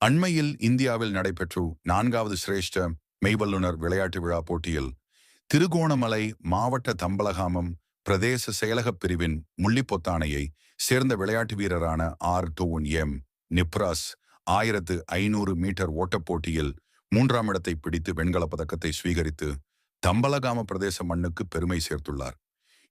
அண்மையில் இந்தியாவில் நடைபெற்று நான்காவது சிரேஷ்ட மெய்வல்லுனர் விளையாட்டு விழா போட்டியில் திருகோணமலை மாவட்ட தம்பலகாமம் பிரதேச செயலகப் பிரிவின் முள்ளிப்பொத்தானையை சேர்ந்த விளையாட்டு வீரரான ஆர் டோன் எம் நிப்ராஸ் ஆயிரத்து ஐநூறு மீட்டர் ஓட்டப் போட்டியில் மூன்றாம் இடத்தை பிடித்து வெண்கலப் பதக்கத்தை ஸ்வீகரித்து தம்பலகாம பிரதேச மண்ணுக்கு பெருமை சேர்த்துள்ளார்.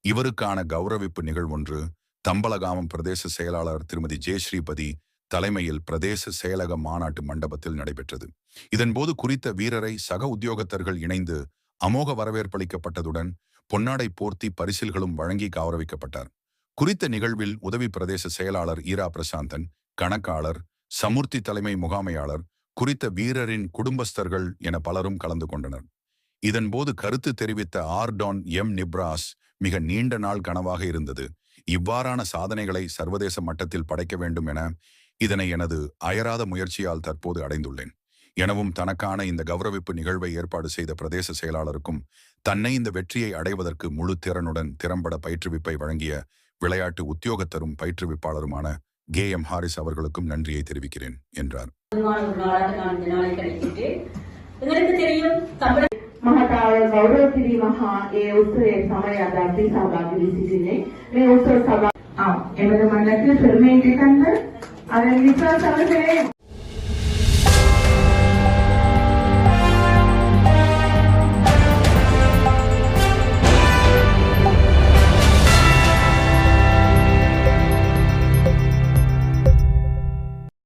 இவருக்கான கௌரவிப்பு நிகழ்வொன்று தம்பலகாமம் பிரதேச செயலாளர் திருமதி ஜெயஸ்ரீபதி தலைமையில் பிரதேச செயலக மாநாட்டு மண்டபத்தில் நடைபெற்றது. இதன்போது குறித்த வீரரை சக உத்தியோகத்தர்கள் இணைந்து அமோக வரவேற்பளிக்கப்பட்டதுடன் பொன்னாடை போர்த்தி பரிசில்களும் வழங்கி கௌரவிக்கப்பட்டார். குறித்த நிகழ்வில் உதவி பிரதேச செயலாளர் ஈரா பிரசாந்தன் கணக்காளர் சமுர்த்தி தலைமை முகாமையாளர் குறித்த வீரரின் குடும்பஸ்தர்கள் என பலரும் கலந்து கொண்டனர். இதன்போது கருத்து தெரிவித்த ஆர்டான் எம். நிப்ராஸ் மிக நீண்ட நாள் கனவாக இருந்தது. இவ்வாறான சாதனைகளை சர்வதேச மட்டத்தில் படைக்க வேண்டும் என இதனை எனது அயராத முயற்சியால் தற்போது அடைந்துள்ளேன் எனவும் தனக்கான இந்த கௌரவிப்பு நிகழ்வை ஏற்பாடு செய்த பிரதேச செயலாளருக்கும் தன்னை இந்த வெற்றியை அடைவதற்கு முழு திறனுடன் திறம்பட பயிற்றுவிப்பை வழங்கிய விளையாட்டு உத்தியோகத்தரும் பயிற்றுவிப்பாளருமான கே எம் ஹாரிஸ் அவர்களுக்கும் நன்றியை தெரிவிக்கிறேன் என்றார் பொதுவான ஒரு நாளாக நான் இந்த நாளை கழிக்கின்றேன் எங்களுக்கு தெரியும் தமிழ் මහතාව ගෞරව කිරීම හා ඒ උත්සවයේ සමය අද අපි සහභාගී වී සිටින්නේ මේ උත්සව සභා ஆம் எமது மன்னத்தில் பெருமையை தந்த அதன் al